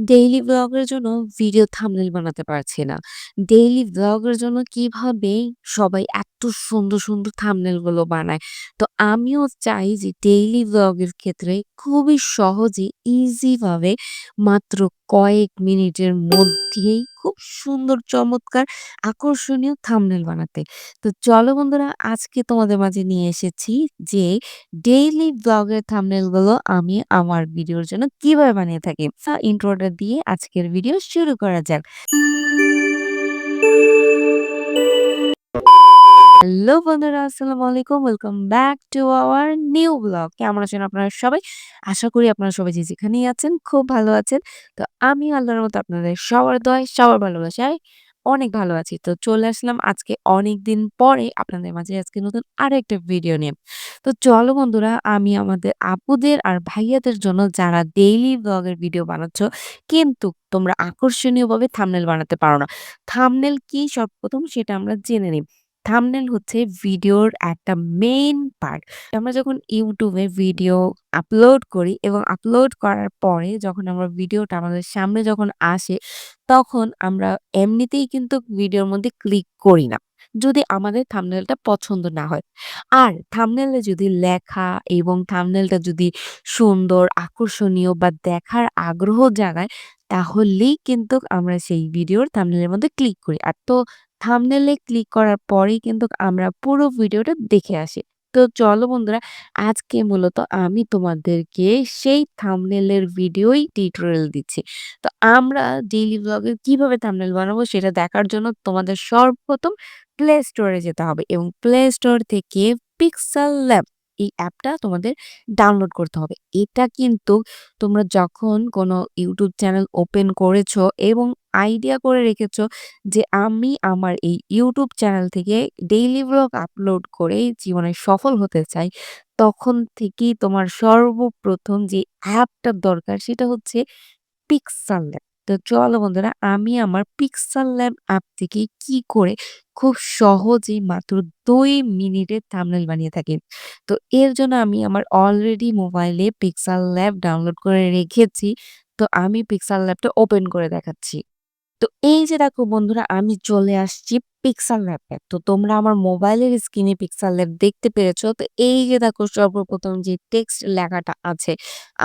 Daily ব্লগের জন্য video thumbnail বানাতে পারছি না। ডেইলি ব্লগের জন্য কীভাবে সবাই এত সুন্দর, সুন্দর থাম্বনেলগুলো বানায়। তো আমিও চাই যে ডেইলি ব্লগের ক্ষেত্রে খুবই সহজে ইজিভাবে মাত্র কয়েক মিনিটের মধ্যেই খুব সুন্দর, চমৎকার, আকর্ষণীয় থামনেল বানাতে। তো চলো বন্ধুরা, আজকে তোমাদের মাঝে নিয়ে এসেছি যে ডেইলি ব্লগের থামনেলগুলো আমি আমার ভিডিওর জন্য কীভাবে বানিয়ে থাকি। সো ইন্ট্রোটা দিয়ে আজকের ভিডিও শুরু করা যাক। হ্যালো বন্ধুরা, আসসালামু আলাইকুম। Welcome back to our new vlog. কেমন আছেন আপনারা সবাই? আশা করি আপনারা সবাই যে যেখানেই আছেন, খুব ভালো আছেন। তো আমি আল্লাহর মতো আপনাদের সবার দয় সবার ভালোবাসায় অনেক ভালো আছি। তো চলে আসলাম আজকে অনেকদিন পরে আপনাদের মাঝে আজকে নতুন আরও একটা ভিডিও নিয়ে। তো চলো বন্ধুরা, আমি আমাদের আপুদের আর ভাইয়াদের জন্য যারা ডেইলি ব্লগের ভিডিও বানাচ্ছ, কিন্তু তোমরা আকর্ষণীয়ভাবে থামনেল বানাতে পারো না। থাম্বনেল কি সর্বপ্রথম সেটা আমরা জেনে নিই। থাম্বনেল হচ্ছে ভিডিওর একটা মেইন পার্ট। আমরা যখন এ ভিডিও আপলোড করি এবং আপলোড করার পরে যখন আমরা ভিডিওটা আমাদের সামনে যখন আসে, তখন আমরা এমনিতেই কিন্তু ভিডিওর মধ্যে ক্লিক করি না। যদি আমাদের থাম্বনেলটা পছন্দ না হয়। আর থাম্বনেলে যদি লেখা এবং থাম্বনেলটা যদি সুন্দর, আকর্ষণীয় বা দেখার আগ্রহ জাগায়, তাহলেই কিন্তু আমরা সেই ভিডিওর থাম্বনেলের মধ্যে ক্লিক করি। আর তো থাম্বনেলে ক্লিক করার পরেই কিন্তু আমরা পুরো ভিডিওটা দেখে আসি। তো চলো বন্ধুরা, আজকে মূলত আমি তোমাদেরকে সেই থাম্বনেলের ভিডিওই টিউটোরিয়াল দিচ্ছি। তো আমরা ডেইলি ব্লগে কীভাবে থাম্বনেল বানাবো সেটা দেখার জন্য তোমাদের সর্বপ্রথম প্লে স্টোরে যেতে হবে এবং প্লে স্টোর থেকে পিক্সেল ল্যাব এই অ্যাপটা তোমাদের ডাউনলোড করতে হবে। এটা কিন্তু তোমরা যখন কোনো ইউটিউব চ্যানেল ওপেন করেছ এবং আইডিয়া করে রেখেছো যে আমি আমার এই ইউটিউব চ্যানেল থেকে ডেইলি ব্লগ আপলোড করে জীবনে সফল হতে চাই, তখন থেকেই তোমার সর্বপ্রথম যে অ্যাপটার দরকার সেটা হচ্ছে পিক্সেল ল্যাব। তো চলো বন্ধুরা আমি আমার পিক্সেল ল্যাব অ্যাপ থেকে কি করে খুব সহজেই মাত্র ২ মিনিটে থাম্বনেল বানিয়ে থাকি। তো এর জন্য আমি আমার অলরেডি মোবাইলে পিক্সেল ল্যাব ডাউনলোড করে রেখেছি। তো আমি পিক্সেল ল্যাবটা ওপেন করে দেখাচ্ছি। তো এই যে দেখো বন্ধুরা আমি চলে আসছি পিক্সেল ল্যাবে। তো তোমরা আমার মোবাইলের স্ক্রিনে পিক্সেল ল্যাব দেখতে পেরেছ। তো এই যে দেখো সর্বপ্রথম যে টেক্সট লেখাটা আছে,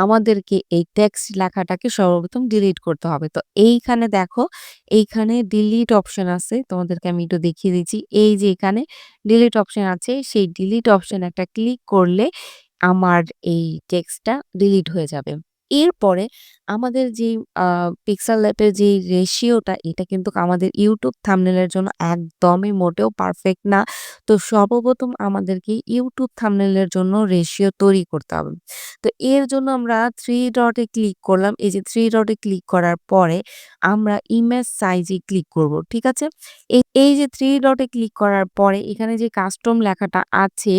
আমাদেরকে এই টেক্সট লেখাটাকে সর্বপ্রথম ডিলিট করতে হবে। তো এইখানে দেখো, এইখানে ডিলিট অপশন আছে। তোমাদেরকে আমি একটু দেখিয়ে দিচ্ছি। এই যে এখানে ডিলিট অপশন আছে, সেই ডিলিট অপশন একটা ক্লিক করলে আমার এই টেক্সটটা ডিলিট হয়ে যাবে। এরপরে আমাদের আ পিক্সেল ল্যাবের যেই রেশিওটা এটা কিন্তু আমাদের ইউটিউব থাম্বনেলের জন্য একদমই মোটেও পারফেক্ট না। তো সর্বপ্রথম আমাদেরকে ইউটিউব থাম্বনেলের জন্য রেশিও তৈরি করতে হবে। তো এর জন্য আমরা থ্রি ডটে ক্লিক করলাম। এই যে থ্রি ডটে ক্লিক করার পরে আমরা ইমেজ সাইজ ক্লিক করব। ঠিক আছে? এই যে থ্রি ডটে ক্লিক করার পরে এখানে যে কাস্টম লেখাটা আছে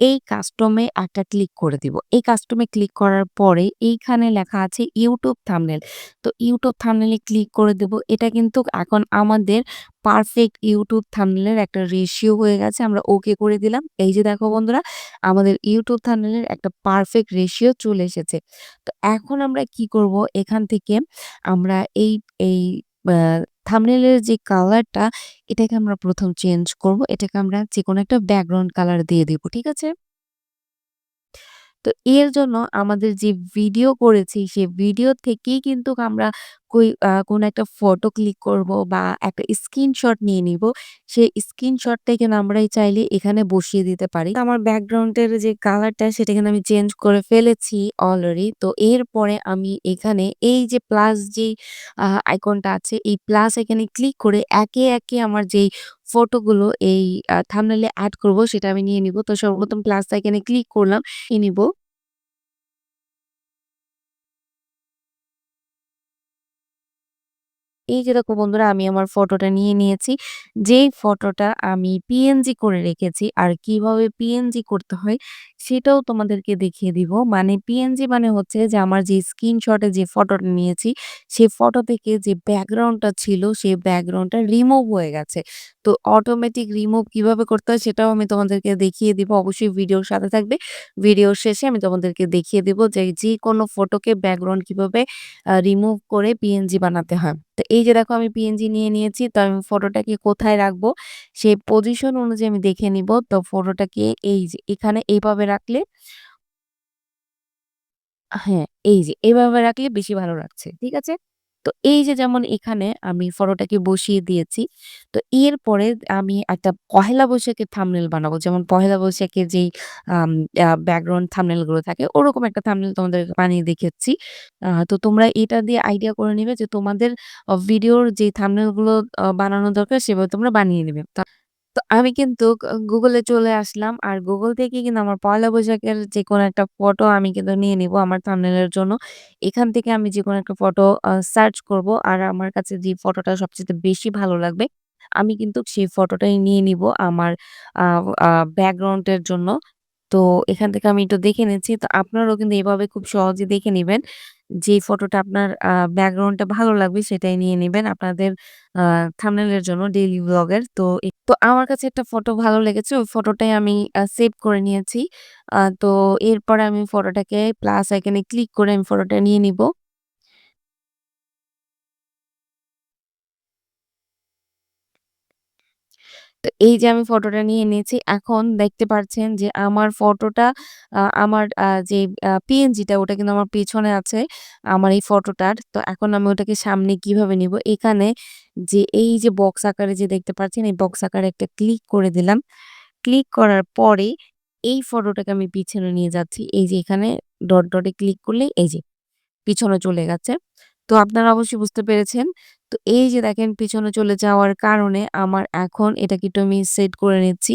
এই কাস্টমে একটা ক্লিক করে দিব। এই কাস্টমে ক্লিক করার পরে এইখানে লেখা আছে ইউটিউব থাম্বনেল। তো ইউটিউব থাম্বনেল এ ক্লিক করে দেব। এটা কিন্তু এখন আমাদের পারফেক্ট ইউটিউব থাম্বনেলের একটা রেশিও হয়ে গেছে। আমরা ওকে করে দিলাম। এই যে দেখো বন্ধুরা, আমাদের ইউটিউব থাম্বনেলের একটা পারফেক্ট রেশিও চলে এসেছে। তো এখন আমরা কি করব এখান থেকে আমরা এই এই আ থাম্বনেলের যে কালারটা এটাকে আমরা প্রথম চেঞ্জ করব। এটাকে আমরা যে কোনো একটা ব্যাকগ্রাউন্ড কালার দিয়ে দেবো, ঠিক আছে? তো এর জন্য আমাদের যে ভিডিও করেছি সে ভিডিও থেকেই কিন্তু আমরা কই কোনো একটা ফটো ক্লিক করব বা একটা স্ক্রিনশট নিয়ে নিব। সেই স্ক্রিনশটটাই কিন্তু আমরাই চাইলে এখানে বসিয়ে দিতে পারি। আমার ব্যাকগ্রাউন্ডের যে কালারটা সেটা কিন্তু আমি চেঞ্জ করে ফেলেছি অলরেডি। তো এরপরে আমি এখানে এই যে প্লাস আ আইকনটা আছে এই প্লাস এখানে ক্লিক করে একে, একে আমার যেই ফটোগুলো এই থাম্বনেইলে এড করব সেটা আমি নিয়ে নিব। তো সর্বপ্রথম প্লাস আইকনে ক্লিক করলাম, নিয়ে নিব। এই যে দেখো বন্ধুরা আমি আমার ফটোটা নিয়ে নিয়েছি। যেই ফটোটা আমি পিএনজি করে রেখেছি আর কীভাবে পিএনজি করতে হয় সেটাও তোমাদেরকে দেখিয়ে দিব। মানে পিএনজি মানে হচ্ছে যে আমার যে স্ক্রিনশটে যে ফটোটা নিয়েছি, সেই ফটো থেকে যে ব্যাকগ্রাউন্ডটা ছিল, সেই ব্যাকগ্রাউন্ডটা রিমুভ হয়ে গেছে। তো অটোমেটিক রিমুভ কীভাবে করতে হয় সেটাও আমি তোমাদেরকে দেখিয়ে দিব। অবশ্যই ভিডিওর সাথে থাকবে। ভিডিওর শেষে আমি তোমাদেরকে দেখিয়ে দিব যে যে কোনো ফটোকে ব্যাকগ্রাউন্ড কীভাবে রিমুভ করে পিএনজি বানাতে হয়। তো এই যে দেখো আমি পিএনজি নিয়ে নিয়েছি। তো আমি ফটোটাকে কোথায় রাখব সেই পজিশন অনুযায়ী আমি দেখে নিব। তো ফটোটাকে এই যে এখানে এইভাবে রাখলে হ্যাঁ, এই যে এইভাবে রাখলে বেশি ভালো লাগছে। ঠিক আছে? তো এই যে যেমন এখানে আমি ফটোটাকে বসিয়ে দিয়েছি। তো এরপরে আমি একটা পহেলা বৈশাখের থামনেল বানাবো। যেমন পহেলা বৈশাখের যেই ব্যাকগ্রাউন্ড থামনেলগুলো থাকে, ওরকম একটা থামনেল তোমাদের বানিয়ে দেখেছি তো তোমরা এটা দিয়ে আইডিয়া করে নিবে যে তোমাদের ভিডিওর যে থামনেলগুলো বানানো দরকার সেভাবে তোমরা বানিয়ে নিবে। আমি কিন্তু এ চলে আসলাম। আর Google থেকে কিন্তু আমার পয়লা বৈশাখের যেকোনো একটা ফটো আমি কিন্তু নিয়ে নিবো আমার থাম্বনেইল এর জন্য। এখান থেকে আমি যেকোনো একটা ফটো সার্চ করব। আর আমার কাছে যে ফটোটা সবচাইতে বেশি ভালো লাগবে, আমি কিন্তু সেই ফটোটাই নিয়ে নিবো আমার আ ব্যাকগ্রাউন্ড এর জন্য। তো এখান থেকে আমি একটু দেখে নিচ্ছি। তো আপনারাও কিন্তু এভাবে খুব সহজে দেখে নিবেন। যে ফটোটা আপনার ব্যাকগ্রাউন্ডটা ভালো লাগবে সেটাই নিয়ে নিবেন আপনাদের এর জন্য ডেইলি ব্লগের। তো তো আমার কাছে একটা ফটো ভালো লেগেছে। ওই ফটোটাই আমি সেভ করে নিয়েছি। তো এরপরে আমি ফটোটাকে প্লাস আইকনে ক্লিক করে আমি ফটোটা নিয়ে নিবো। তো এই যে আমি ফটোটা নিয়ে নিয়েছি। এখন দেখতে পারছেন যে আমার ফটোটা আমার যে পিএনজিটা ওটা কিন্তু আমার পেছনে আছে। আমার এই ফটোটার। তো এখন আমি ওটাকে সামনে কীভাবে নিব এখানে যে এই যে বক্স আকারে যে দেখতে পাচ্ছেন এই বক্স আকারে একটা ক্লিক করে দিলাম। ক্লিক করার পরে এই ফটোটাকে আমি পিছনে নিয়ে যাচ্ছি। এই যে এখানে ডট, ডটে ক্লিক করলেই এই যে পিছনে চলে গেছে। তো আপনারা অবশ্যই বুঝতে পেরেছেন। তো এই যে দেখেন পিছনে চলে যাওয়ার কারণে আমার এখন এটাকে একটু আমি সেট করে নিচ্ছি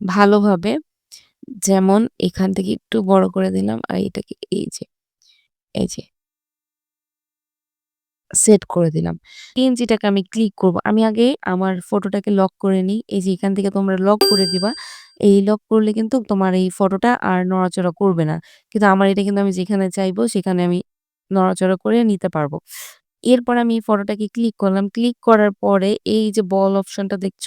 ভালোভাবে। যেমন এখান থেকে একটু বড় করে দিলাম আর এটাকে এই যে, এই যে সেট করে দিলাম। পিএনজিটাকে আমি ক্লিক করব। আমি আগে আমার ফটোটাকে লক করে নিই। এই যে এখান থেকে তোমরা লক করে দিবা। এই লক করলে কিন্তু তোমার এই ফটোটা আর নড়াচড়া করবে না। কিন্তু আমার এটা কিন্তু আমি যেখানে চাইব সেখানে আমি নড়াচড়া করে নিতে পারব। এরপর আমি এই ফটোটাকে ক্লিক করলাম। ক্লিক করার পরে এই যে বল অপশনটা দেখছ,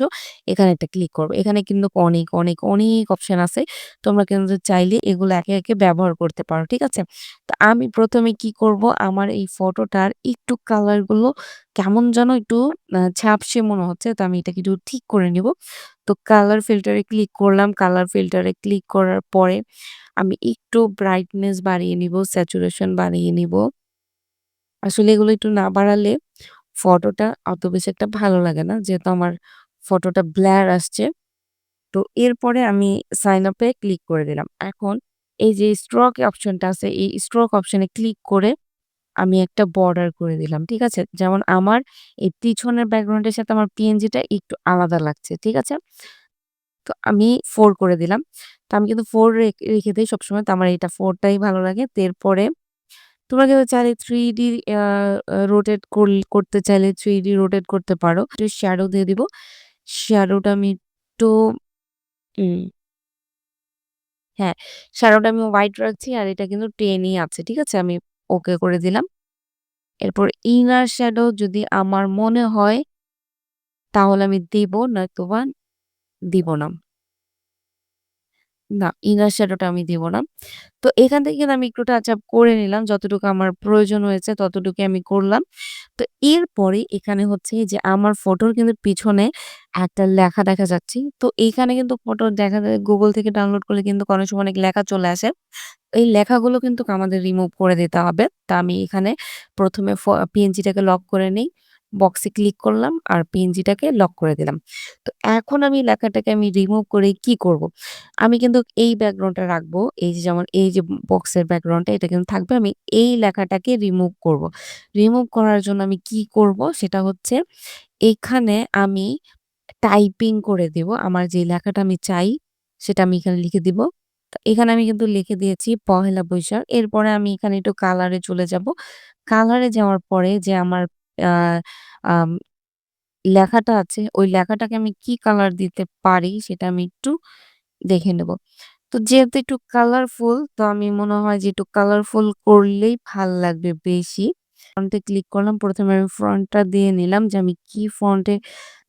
এখানে একটা ক্লিক করব এখানে কিন্তু অনেক, অনেক, অনেক অপশন আছে। তোমরা কিন্তু চাইলে এগুলো একে, একে ব্যবহার করতে পারো। ঠিক আছে? তো আমি প্রথমে কি করব, আমার এই ফটোটার একটু কালারগুলো কেমন যেন একটু আ ঝাপসে মনে হচ্ছে। তো আমি এটাকে একটু ঠিক করে নিব। তো কালার ফিল্টারে ক্লিক করলাম। কালার ফিল্টারে ক্লিক করার পরে আমি একটু ব্রাইটনেস বাড়িয়ে নিব, স্যাচুরেশন বাড়িয়ে নিব। আসলে এগুলো একটু না বাড়ালে ফটোটা অত বেশি একটা ভালো লাগে না। যেহেতু আমার ফটোটা ব্লার আসছে। তো এরপরে আমি সাইন আপ ক্লিক করে দিলাম। এখন এই যে স্ট্রোক অপশনটা আছে, এই স্ট্রোক অপশনে ক্লিক করে আমি একটা বর্ডার করে দিলাম। ঠিক আছে? যেমন আমার এই পিছনের ব্যাকগ্রাউন্ডের সাথে আমার পিএনজিটা একটু আলাদা লাগছে। ঠিক আছে? তো আমি 4 করে দিলাম। তো আমি কিন্তু 4 রে রেখে দেই সবসময়। তো আমার এটা 4 টাই ভালো লাগে। তো এরপরে তোমরা কিন্তু চাইলে 3D আ আ রোটেট করতে চাইলে 3D রোটেট করতে পারো। একটু শ্যাডো দিয়ে দিব। শ্যাডোটা আমি একটু হ্যাঁ, শ্যাডোটা আমি হোয়াইট রাখছি আর এটা কিন্তু টেনই আছে। ঠিক আছে? আমি ওকে করে দিলাম। এরপর ইনার শ্যাডো যদি আমার মনে হয় তাহলে আমি দিব, নয়তোবা দিব না। না, ইনার শ্যাডোটা আমি দিব না। তো এখান থেকে কিন্তু আমি একটু টাচ আপ করে নিলাম। যতটুকু আমার প্রয়োজন হয়েছে ততটুকু আমি করলাম। তো এরপরে এখানে হচ্ছে যে আমার ফটোর কিন্তু পিছনে একটা লেখা দেখা যাচ্ছে। তো এইখানে কিন্তু ফটো দেখা যায় গুগল থেকে ডাউনলোড করলে কিন্তু অনেক সময় অনেক লেখা চলে আসে। এই লেখাগুলো কিন্তু আমাদের রিমুভ করে দিতে হবে। তা আমি এখানে ১ম এ ফ পিএনজিটাকে লক করে নেই। বক্সে ক্লিক করলাম আর পিএনজিটাকে লক করে দিলাম। তো এখন আমি লেখাটাকে আমি রিমুভ করে কি করব? আমি কিন্তু এই ব্যাকগ্রাউন্ডটা রাখব। এই যে যেমন এই যে বক্সের ব্যাকগ্রাউন্ডটা এটা কিন্তু থাকবে। আমি এই লেখাটাকে রিমুভ করব। রিমুভ করার জন্য আমি কি করব? সেটা হচ্ছে এখানে আমি টাইপিং করে দিব। আমার যে লেখাটা আমি চাই সেটা আমি এখানে লিখে দিব। এখানে আমি কিন্তু লিখে দিয়েছি পহেলা বৈশাখ। এরপরে আমি এখানে একটু কালারে চলে যাব। কালারে যাওয়ার পরে যে আমার লেখাটা আছে ওই লেখাটাকে আমি কি কালার দিতে পারি সেটা আমি একটু দেখে নেব। তো যেহেতু একটু কালারফুল তো আমি মনে হয় যে একটু কালারফুল করলেই ভালো লাগবে বেশি। ফন্টে ক্লিক করলাম। ১ম এ আমি ফন্টটা দিয়ে নিলাম যে আমি কি ফন্টে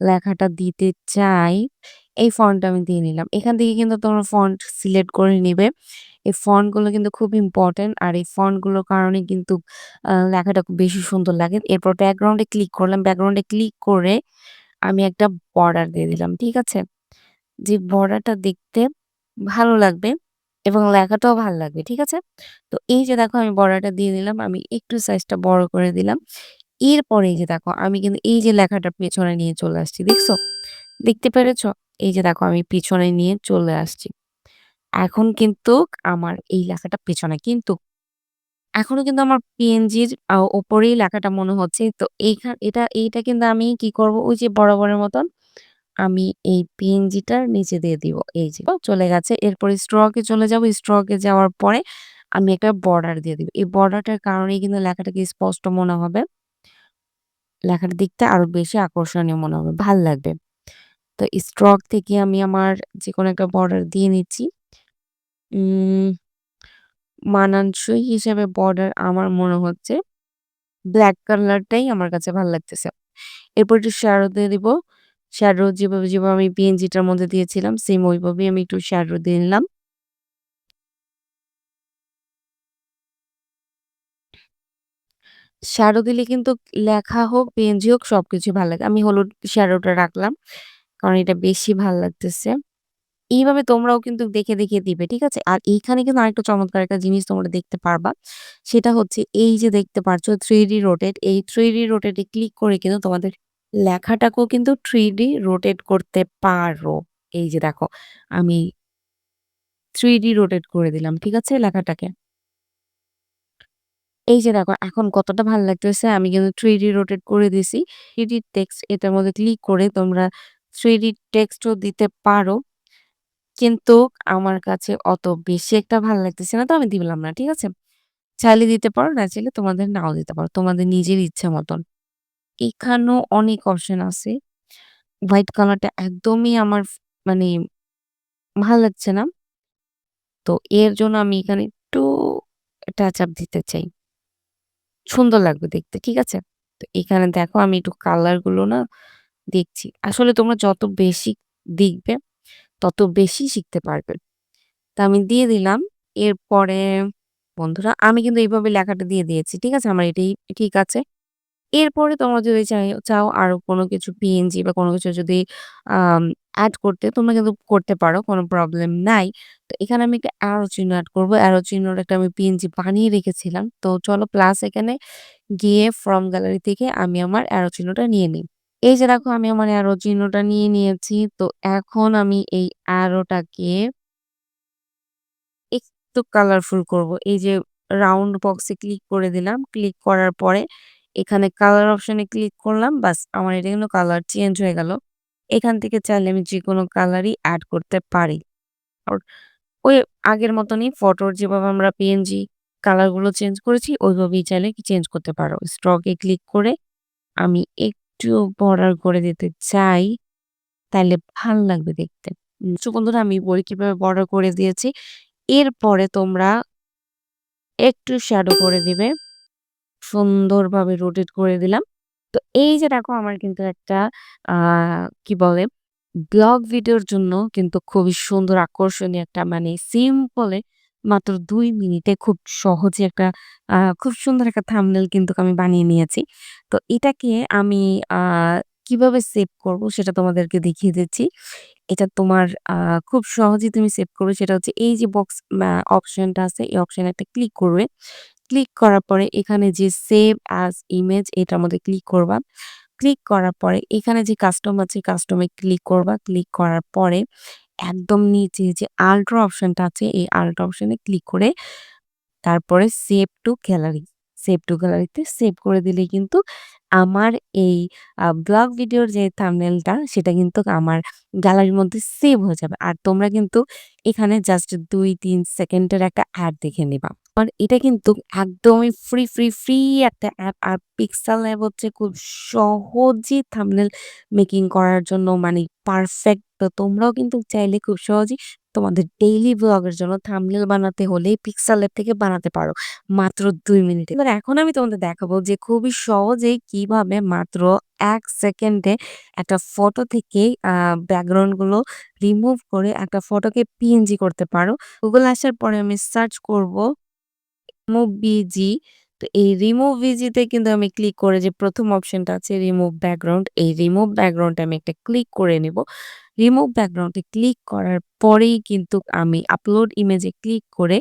লেখাটা দিতে চাই, এই ফন্টটা আমি দিয়ে নিলাম। এখান থেকে কিন্তু তোমরা ফন্ট সিলেক্ট করে নিবে। এই ফন্টগুলো কিন্তু খুব ইম্পোর্টেন্ট আর এই ফন্টগুলোর কারণে কিন্তু লেখাটা খুব বেশি সুন্দর লাগে। এরপর ব্যাকগ্রাউন্ডে ক্লিক করলাম। ব্যাকগ্রাউন্ডে ক্লিক করে আমি একটা বর্ডার দিয়ে দিলাম। ঠিক আছে? যে বর্ডারটা দেখতে ভালো লাগবে এবং লেখাটাও ভালো লাগবে। ঠিক আছে? তো এই যে দেখো আমি বর্ডারটা দিয়ে দিলাম। আমি একটু সাইজটা বড় করে দিলাম। এরপরে এই যে দেখো আমি কিন্তু এই যে লেখাটা পেছনে নিয়ে চলে আসছি। দেখছ? দেখতে পেরেছ? এই যে দেখো আমি পিছনে নিয়ে চলে আসছি। এখন কিন্তু আমার এই লেখাটা পেছনে। কিন্তু এখনও কিন্তু আমার পিএনজির আ উপরেই লেখাটা মনে হচ্ছে। তো এইখা, এটা, এইটা কিন্তু আমি কি করব ওই যে বরাবরের মতন আমি এই পিএনজিটার নিচে দিয়ে দিব। এই যে চলে গেছে। এরপরে স্ট্রকে চলে যাব। স্ট্রকে যাওয়ার পরে আমি একটা বর্ডার দিয়ে দিব। এই বর্ডারটার কারণেই কিন্তু লেখাটাকে স্পষ্ট মনে হবে। লেখাটা দেখতে আরও বেশি আকর্ষণীয় মনে হবে। ভালো লাগবে। তো স্ট্রক থেকে আমি আমার যেকোনো একটা বর্ডার দিয়ে নিচ্ছি। মানানসই হিসেবে বর্ডার আমার মনে হচ্ছে ব্ল্যাক কালারটাই আমার কাছে ভালো লাগতেছে। এরপর একটু শ্যাডো দিয়ে দিব। শ্যাডো যেভাবে, যেভাবে আমি পিএনজিটার মধ্যে দিয়েছিলাম সেম ওইভাবেই আমি একটু শ্যাডো দিয়ে নিলাম। শ্যাডো দিলে কিন্তু লেখা হোক, পিএনজি হোক সবকিছুই ভালো লাগে। আমি হলুদ শ্যাডোটা রাখলাম। কারণ এটা বেশি ভালো লাগতেছে। এইভাবে তোমরাও কিন্তু দেখে, দেখে দিবে। ঠিক আছে? আর এইখানে কিন্তু আরেকটা চমৎকার একটা জিনিস তোমরা দেখতে পারবা। সেটা হচ্ছে এই যে দেখতে পাচ্ছ 3D রোটেট। এই 3D রোটেট এ ক্লিক করে কিন্তু তোমাদের লেখাটাকেও কিন্তু 3D রোটেট করতে পারো। এই যে দেখো আমি 3D রোটেট করে দিলাম। ঠিক আছে? লেখাটাকে। এই যে দেখো এখন কতটা ভালো লাগতেছে। আমি কিন্তু 3D রোটেট করে দিছি। 3D টেক্সট এটার মধ্যে ক্লিক করে তোমরা থ্রি 3D টেক্সটও দিতে পারো। কিন্তু আমার কাছে অত বেশি একটা ভালো লাগতেছে না তো আমি দিলাম না। ঠিক আছে? চাইলে দিতে পারো, না চাইলে তোমাদের নাও দিতে পারো। তোমাদের নিজের ইচ্ছা মতন। এখানেও অনেক অপশন আছে। হোয়াইট কালারটা একদমই আমার মানে ভালো লাগছে না। তো এর জন্য আমি এখানে একটু টাচ আপ দিতে চাই। সুন্দর লাগবে দেখতে। ঠিক আছে? তো এখানে দেখো আমি একটু কালারগুলো না দেখছি। আসলে তোমরা যত বেশি দেখবে তত বেশি শিখতে পারবে। তো আমি দিয়ে দিলাম। এরপরে বন্ধুরা, আমি কিন্তু এইভাবে লেখাটা দিয়ে দিয়েছি। ঠিক আছে? আমার এটাই ঠিক আছে। এরপরে তোমরা যদি চাই, চাও আরও কোনো কিছু পিএনজি বা কোনো কিছু যদি অ্যাড করতে, তোমরা কিন্তু করতে পারো। কোনো প্রবলেম নাই। তো এখানে আমি একটা অ্যারো চিহ্ন এড করব। অ্যারো চিহ্নর একটা আমি পিএনজি বানিয়ে রেখেছিলাম। তো চলো প্লাস এখানে গিয়ে ফ্রম গ্যালারি থেকে আমি আমার অ্যারো চিহ্নটা নিয়ে নিই। এই যে দেখো আমি আমার অ্যারো চিহ্নটা নিয়ে নিয়েছি। তো এখন আমি এই অ্যারোটাকে একটু কালারফুল করব। এই যে রাউন্ড বক্সে ক্লিক করে দিলাম। ক্লিক করার পরে এখানে কালার অপশন ক্লিক করলাম। বাস আমার এটা কিন্তু কালার চেঞ্জ হয়ে গেল। এখান থেকে চাইলে আমি যেকোনো কালারই অ্যাড করতে পারি। ওই আগের মতনই ফটোর যেভাবে আমরা পিএনজি কালারগুলো চেঞ্জ করেছি, ওইভাবেই চাইলে চেঞ্জ করতে পারো। স্ট্রোক ক্লিক করে আমি একটু বর্ডার করে দিতে চাই। তাইলে ভালো লাগবে দেখতে। সো বন্ধুরা আমি বলি কীভাবে বর্ডার করে দিয়েছি। এরপরে তোমরা একটু শ্যাডো করে দিবে। সুন্দরভাবে রোটেট করে দিলাম। তো এই যে দেখো আমার কিন্তু একটা কি বলে ব্লগ ভিডিওর জন্য কিন্তু খুবই সুন্দর, আকর্ষণীয় একটা মানে সিম্পল মাত্র ২ মিনিটে খুব সহজে একটা, আ খুব সুন্দর একটা থাম্বনেইল কিন্তু আমি বানিয়ে নিয়েছি। তো এটাকে আমি, আ কীভাবে সেভ করব সেটা তোমাদেরকে দেখিয়ে দিচ্ছি। এটা তোমার, আ খুব সহজেই তুমি সেভ করবে সেটা হচ্ছে এই যে বক্স ম্যা অপশনটা আছে, এই অপশনে একটা ক্লিক করবে। ক্লিক করার পরে এখানে যে সেভ অ্যাজ ইমেজ এটার মধ্যে ক্লিক করবা। ক্লিক করার পরে এখানে যে কাস্টম আছে কাস্টম ক্লিক করবা। ক্লিক করার পরে একদম নিচে যে আল্ট্রা অপশনটা আছে এই আল্ট্রা অপশনে ক্লিক করে তারপরে save to gallery. Save to গ্যালারিতে সেভ করে দিলে কিন্তু আমার এই ব্লগ ভিডিওর যে থাম্বনেইলটা সেটা কিন্তু আমার গ্যালারির মধ্যে সেভ হয়ে যাবে। আর তোমরা কিন্তু এখানে জাস্ট ২-৩ সেকেন্ডের একটা অ্যাড দেখে নিবা। আর এটা কিন্তু একদমই ফ্রি, ফ্রি, ফ্রি একটা অ্যাপ। আর পিক্সেল অ্যাপ হচ্ছে খুব সহজেই থাম্বনেইল মেকিং করার জন্য মানে পারফেক্ট। তো তোমরাও কিন্তু চাইলে খুব সহজেই তোমাদের ডেইলি ব্লগের জন্য থাম্বনেল বানাতে হলে পিক্সেল ল্যাব থেকে বানাতে পারো মাত্র দুই মিনিটে। এবার এখন আমি তোমাদের দেখাবো যে খুবই সহজেই কীভাবে মাত্র এক সেকেন্ডে একটা ফটো থেকে, আ ব্যাকগ্রাউন্ডগুলো রিমুভ করে একটা ফটোকে পিএনজি করতে পারো। গুগল আসার পরে আমি সার্চ করব রিমুভ বিজি। তো এই রিমুভ ভিজিতে কিন্তু আমি ক্লিক করে যে প্রথম অপশনটা আছে রিমুভ ব্যাকগ্রাউন্ড। এই রিমুভ ব্যাকগ্রাউন্ডে আমি একটা ক্লিক করে নেব। রিমুভ ব্যাকগ্রাউন্ডে ক্লিক করার পরেই কিন্তু আমি আপলোড ইমেজে ক্লিক করে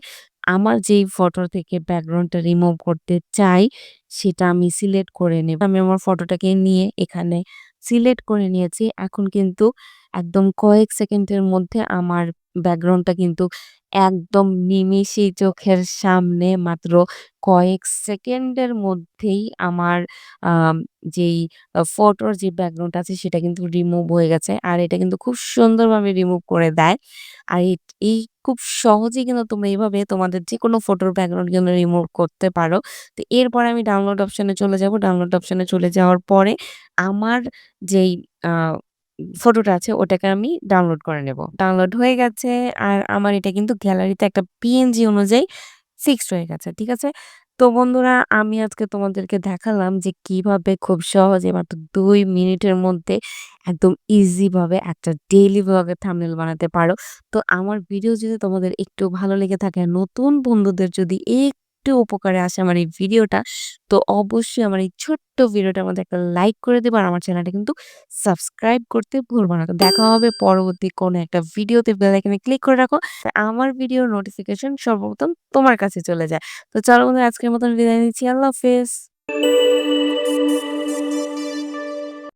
আমার যেই ফটো থেকে ব্যাকগ্রাউন্ডটা রিমুভ করতে চাই, সেটা আমি সিলেক্ট করে নেব। আমি আমার ফটোটাকে নিয়ে এখানে সিলেক্ট করে নিয়েছি। এখন কিন্তু একদম কয়েক সেকেন্ডের মধ্যে আমার ব্যাকগ্রাউন্ডটা কিন্তু একদম নিমেষেই চোখের সামনে মাত্র কয়েক সেকেন্ডের মধ্যেই আমার, আম, যেই ফটোর যে ব্যাকগ্রাউন্ড আছে সেটা কিন্তু রিমুভ হয়ে গেছে। আর এটা কিন্তু খুব সুন্দরভাবে রিমুভ করে দেয়। আর এই খুব সহজেই কিন্তু তোমরা এভাবে তোমাদের যেকোনো ফটোর ব্যাকগ্রাউন্ড কিন্তু রিমুভ করতে পারো। তো এরপরে আমি ডাউনলোড অপশনে চলে যাব। ডাউনলোড অপশনে চলে যাওয়ার পরে আমার যেই ফটোটা আছে ওটাকে আমি ডাউনলোড করে নেব। ডাউনলোড হয়ে গেছে আর আমার এটা কিন্তু গ্যালারিতে একটা পিএনজি অনুযায়ী ফিক্সড হয়ে গেছে। ঠিক আছে? তো বন্ধুরা আমি আজকে তোমাদেরকে দেখালাম যে কীভাবে খুব সহজে মাত্র দুই মিনিটের মধ্যে একদম ইজিভাবে একটা ডেইলি ব্লগের থামনেল বানাতে পারো। তো আমার ভিডিও যদি তোমাদের একটু ভালো লেগে থাকে, নতুন বন্ধুদের যদি একটু উপকারে আসে আমার এই ভিডিওটা, তো অবশ্যই আমার এই ছোট্ট ভিডিওটার মধ্যে একটা লাইক করে দেবো আর আমার চ্যানেলটা কিন্তু সাবস্ক্রাইব করতে ভুলবো না। তো দেখা হবে পরবর্তী কোনো একটা ভিডিওতে বেল আইকনে ক্লিক করে রাখো। আমার ভিডিও নোটিফিকেশন সর্বপ্রথম তোমার কাছে চলে যায়। তো চলো বন্ধু আজকের মতন বিদায় নিচ্ছি। আল্লাহ হাফেজ।